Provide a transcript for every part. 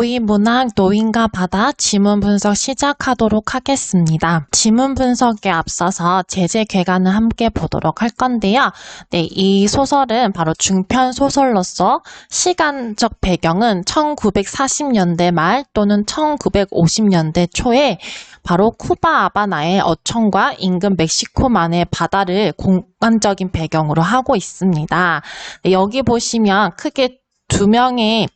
고위문학 노인과 바다 지문 분석 시작하도록 하겠습니다. 지문 분석에 앞서서 제재 개관을 함께 보도록 할 건데요. 네, 이 소설은 바로 중편 소설로서 시간적 배경은 1940년대 말 또는 1950년대 초에 바로 쿠바 아바나의 어촌과 인근 멕시코만의 바다를 공간적인 배경으로 하고 있습니다. 네, 여기 보시면 크게 두 명의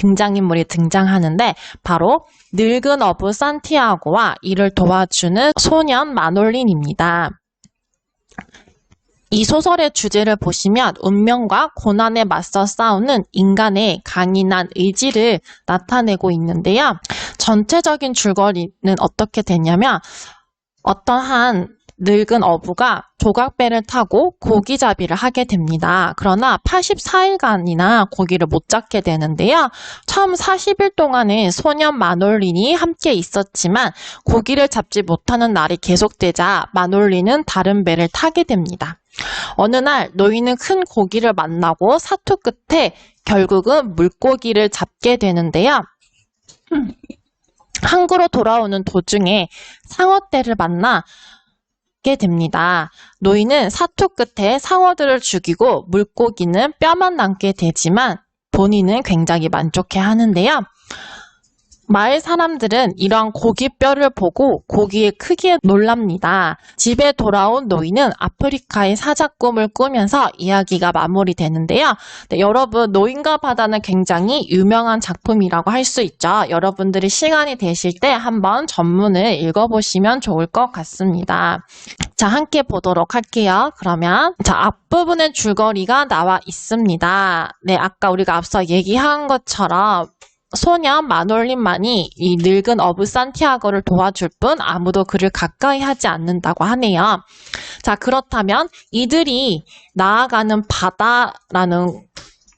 등장인물이 등장하는데 바로 늙은 어부 산티아고와 이를 도와주는 소년 마놀린입니다. 이 소설의 주제를 보시면 운명과 고난에 맞서 싸우는 인간의 강인한 의지를 나타내고 있는데요. 전체적인 줄거리는 어떻게 되냐면 어떠한 늙은 어부가 조각배를 타고 고기잡이를 하게 됩니다. 그러나 84일간이나 고기를 못 잡게 되는데요. 처음 40일 동안은 소년 마놀린이 함께 있었지만 고기를 잡지 못하는 날이 계속되자 마놀린은 다른 배를 타게 됩니다. 어느 날 노인은 큰 고기를 만나고 사투 끝에 결국은 물고기를 잡게 되는데요. 항구로 돌아오는 도중에 상어떼를 만나 게 됩니다. 노인은 사투 끝에 상어들을 죽이고 물고기는 뼈만 남게 되지만 본인은 굉장히 만족해 하는데요. 마을 사람들은 이러한 고기뼈를 보고 고기의 크기에 놀랍니다. 집에 돌아온 노인은 아프리카의 사자 꿈을 꾸면서 이야기가 마무리되는데요. 네, 여러분 노인과 바다는 굉장히 유명한 작품이라고 할 수 있죠. 여러분들이 시간이 되실 때 한번 전문을 읽어보시면 좋을 것 같습니다. 자, 함께 보도록 할게요. 그러면 자 앞부분의 줄거리가 나와 있습니다. 네, 아까 우리가 앞서 얘기한 것처럼 소년 마놀린만이 이 늙은 어부 산티아고를 도와줄 뿐 아무도 그를 가까이 하지 않는다고 하네요. 자, 그렇다면 이들이 나아가는 바다라는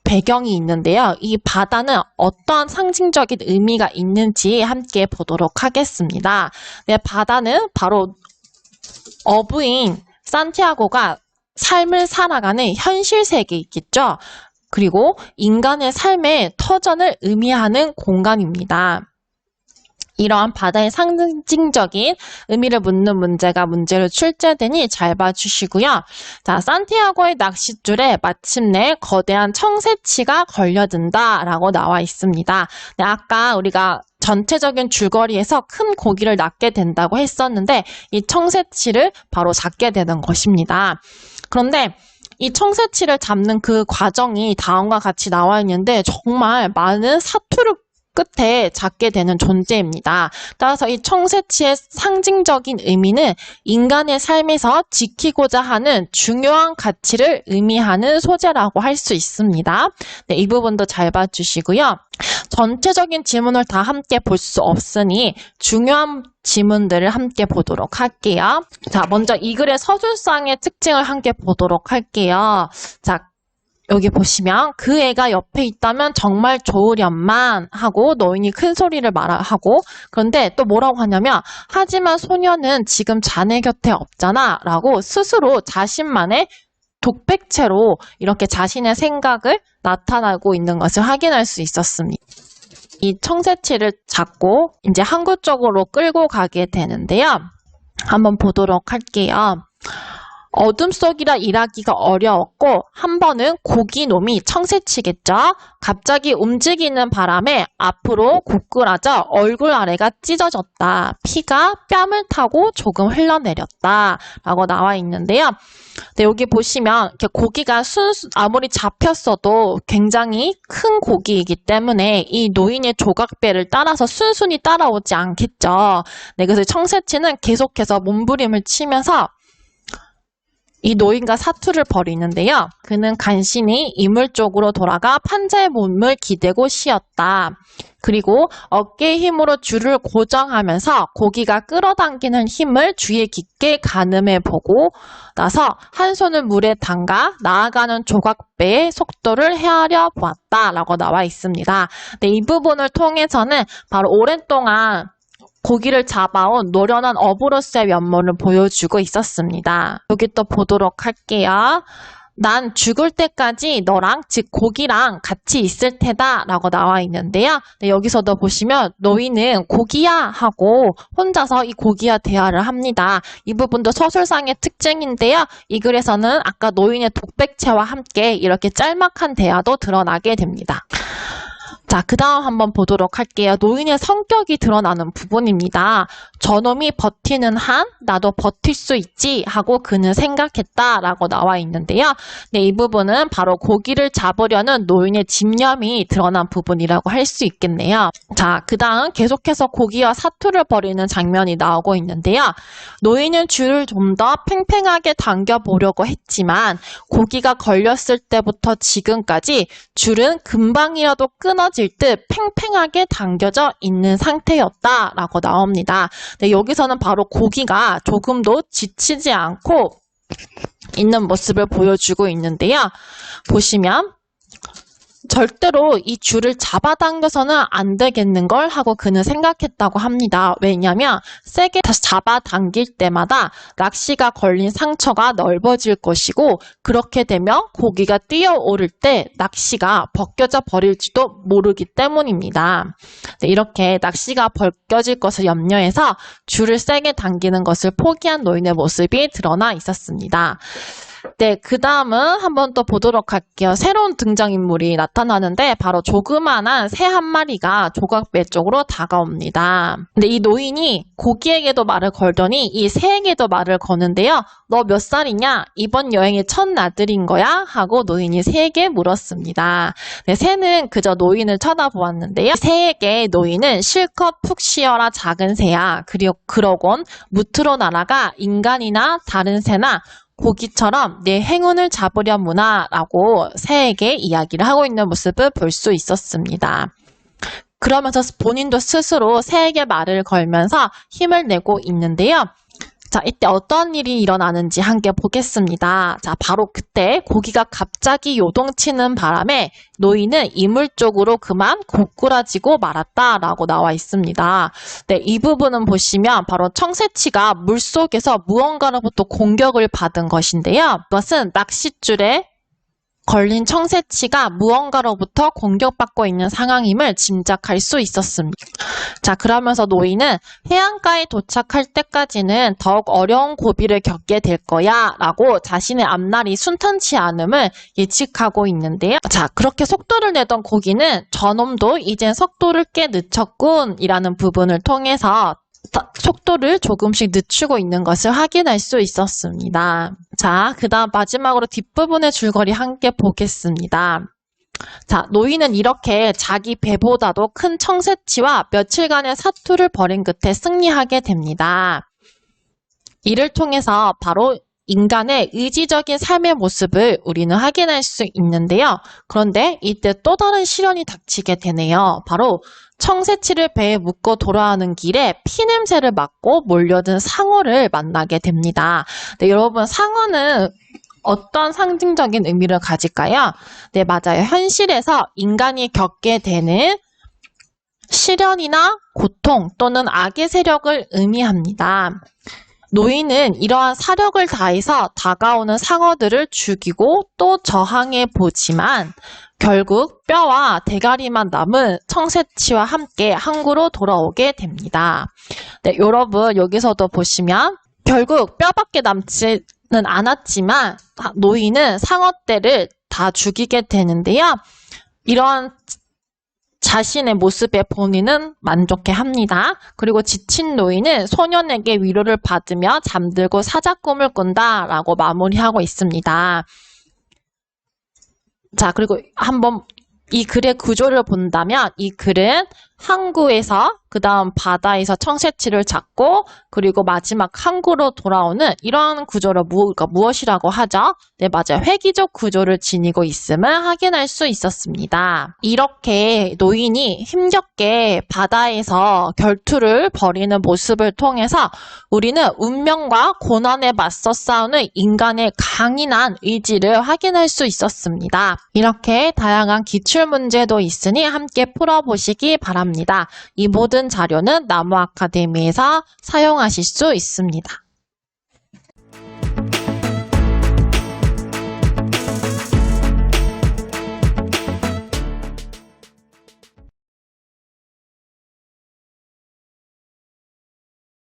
배경이 있는데요. 이 바다는 어떠한 상징적인 의미가 있는지 함께 보도록 하겠습니다. 네, 바다는 바로 어부인 산티아고가 삶을 살아가는 현실 세계에 있겠죠. 그리고 인간의 삶의 터전을 의미하는 공간입니다. 이러한 바다의 상징적인 의미를 묻는 문제가 문제로 출제되니 잘 봐주시고요. 자, 산티아고의 낚싯줄에 마침내 거대한 청새치가 걸려든다라고 나와 있습니다. 네, 아까 우리가 전체적인 줄거리에서 큰 고기를 낚게 된다고 했었는데 이 청새치를 바로 잡게 되는 것입니다. 그런데 이 청새치를 잡는 그 과정이 다음과 같이 나와 있는데 정말 많은 사투를 끝에 잡게 되는 존재입니다. 따라서 이 청새치의 상징적인 의미는 인간의 삶에서 지키고자 하는 중요한 가치를 의미하는 소재라고 할 수 있습니다. 네, 이 부분도 잘 봐주시고요. 전체적인 지문을 다 함께 볼 수 없으니 중요한 지문들을 함께 보도록 할게요. 자, 먼저 이 글의 서술상의 특징을 함께 보도록 할게요. 자, 여기 보시면 그 애가 옆에 있다면 정말 좋으련만 하고 노인이 큰 소리를 말하고 그런데 또 뭐라고 하냐면 하지만 소녀는 지금 자네 곁에 없잖아 라고 스스로 자신만의 독백체로 이렇게 자신의 생각을 나타나고 있는 것을 확인할 수 있었습니다. 이 청새치를 잡고 이제 항구 쪽으로 끌고 가게 되는데요. 한번 보도록 할게요. 어둠 속이라 일하기가 어려웠고 한 번은 고기 놈이 청새치겠죠. 갑자기 움직이는 바람에 앞으로 고꾸라져 얼굴 아래가 찢어졌다. 피가 뺨을 타고 조금 흘러내렸다. 라고 나와 있는데요. 네, 여기 보시면 이렇게 고기가 순수 아무리 잡혔어도 굉장히 큰 고기이기 때문에 이 노인의 조각배를 따라서 순순히 따라오지 않겠죠. 네, 그래서 청새치는 계속해서 몸부림을 치면서 이 노인과 사투를 벌이는데요. 그는 간신히 이물 쪽으로 돌아가 판자의 몸을 기대고 쉬었다. 그리고 어깨 힘으로 줄을 고정하면서 고기가 끌어당기는 힘을 주위에 깊게 가늠해 보고 나서 한 손을 물에 담가 나아가는 조각배의 속도를 헤아려 보았다라고 나와 있습니다. 네, 이 부분을 통해서는 바로 오랫동안 고기를 잡아온 노련한 어부로서의 면모를 보여주고 있었습니다. 여기 또 보도록 할게요. 난 죽을 때까지 너랑 즉 고기랑 같이 있을 테다 라고 나와 있는데요. 네, 여기서도 보시면 노인은 고기야 하고 혼자서 이 고기와 대화를 합니다. 이 부분도 서술상의 특징인데요. 이 글에서는 아까 노인의 독백체와 함께 이렇게 짤막한 대화도 드러나게 됩니다. 자, 그 다음 한번 보도록 할게요. 노인의 성격이 드러나는 부분입니다. 저놈이 버티는 한 나도 버틸 수 있지 하고 그는 생각했다 라고 나와 있는데요. 네, 이 부분은 바로 고기를 잡으려는 노인의 집념이 드러난 부분이라고 할 수 있겠네요. 자, 그 다음 계속해서 고기와 사투를 벌이는 장면이 나오고 있는데요. 노인은 줄을 좀 더 팽팽하게 당겨보려고 했지만 고기가 걸렸을 때부터 지금까지 줄은 금방이라도 끊어 질 듯 팽팽하게 당겨져 있는 상태였다라고 나옵니다. 네, 여기서는 바로 고기가 조금도 지치지 않고 있는 모습을 보여주고 있는데요. 보시면 절대로 이 줄을 잡아당겨서는 안 되겠는 걸 하고 그는 생각했다고 합니다. 왜냐하면 세게 잡아당길 때마다 낚시가 걸린 상처가 넓어질 것이고 그렇게 되면 고기가 뛰어오를 때 낚시가 벗겨져 버릴지도 모르기 때문입니다. 네, 이렇게 낚시가 벗겨질 것을 염려해서 줄을 세게 당기는 것을 포기한 노인의 모습이 드러나 있었습니다. 네, 그 다음은 한번 또 보도록 할게요. 새로운 등장인물이 나타나는데 바로 조그만한 새 한 마리가 조각배 쪽으로 다가옵니다. 근데 이 노인이 고기에게도 말을 걸더니 이 새에게도 말을 거는데요. 너 몇 살이냐? 이번 여행의 첫 나들인 거야? 하고 노인이 새에게 물었습니다. 네, 새는 그저 노인을 쳐다보았는데요. 새에게 노인은 실컷 푹 쉬어라 작은 새야. 그리고 그러곤 무트로 날아가 인간이나 다른 새나 고기처럼 내 행운을 잡으려무나라고 새에게 이야기를 하고 있는 모습을 볼 수 있었습니다. 그러면서 본인도 스스로 새에게 말을 걸면서 힘을 내고 있는데요. 자, 이때 어떤 일이 일어나는지 함께 보겠습니다. 자, 바로 그때 고기가 갑자기 요동치는 바람에 노인은 이물 쪽으로 그만 고꾸라지고 말았다라고 나와 있습니다. 네, 이 부분은 보시면 바로 청새치가 물 속에서 무언가로부터 공격을 받은 것인데요. 이것은 낚싯줄에 걸린 청새치가 무언가로부터 공격받고 있는 상황임을 짐작할 수 있었습니다. 자, 그러면서 노인은 해안가에 도착할 때까지는 더욱 어려운 고비를 겪게 될 거야 라고 자신의 앞날이 순탄치 않음을 예측하고 있는데요. 자, 그렇게 속도를 내던 고기는 저놈도 이젠 속도를 꽤 늦췄군 이라는 부분을 통해서 속도를 조금씩 늦추고 있는 것을 확인할 수 있었습니다. 자, 그 다음 마지막으로 뒷부분의 줄거리 함께 보겠습니다. 자, 노인은 이렇게 자기 배보다도 큰 청새치와 며칠간의 사투를 벌인 끝에 승리하게 됩니다. 이를 통해서 바로 인간의 의지적인 삶의 모습을 우리는 확인할 수 있는데요. 그런데 이때 또 다른 시련이 닥치게 되네요. 바로 청새치를 배에 묶어 돌아가는 길에 피냄새를 맡고 몰려든 상어를 만나게 됩니다. 네, 여러분 상어는 어떤 상징적인 의미를 가질까요? 네, 맞아요. 현실에서 인간이 겪게 되는 시련이나 고통 또는 악의 세력을 의미합니다. 노인은 이러한 사력을 다해서 다가오는 상어들을 죽이고 또 저항해 보지만 결국 뼈와 대가리만 남은 청새치와 함께 항구로 돌아오게 됩니다. 네, 여러분 여기서도 보시면 결국 뼈밖에 남지는 않았지만 노인은 상어떼를 다 죽이게 되는데요. 이러한 자신의 모습에 본인은 만족해 합니다. 그리고 지친 노인은 소년에게 위로를 받으며 잠들고 사자 꿈을 꾼다라고 마무리하고 있습니다. 자, 그리고 한번 이 글의 구조를 본다면 이 글은 항구에서 그 다음 바다에서 청새치를 잡고 그리고 마지막 항구로 돌아오는 이런 구조를 무, 그러니까 무엇이라고 하죠? 네 맞아요. 회기적 구조를 지니고 있음을 확인할 수 있었습니다. 이렇게 노인이 힘겹게 바다에서 결투를 벌이는 모습을 통해서 우리는 운명과 고난에 맞서 싸우는 인간의 강인한 의지를 확인할 수 있었습니다. 이렇게 다양한 기출 문제도 있으니 함께 풀어보시기 바랍니다. 이 모든 자료는 나무 아카데미에서 사용하실 수 있습니다.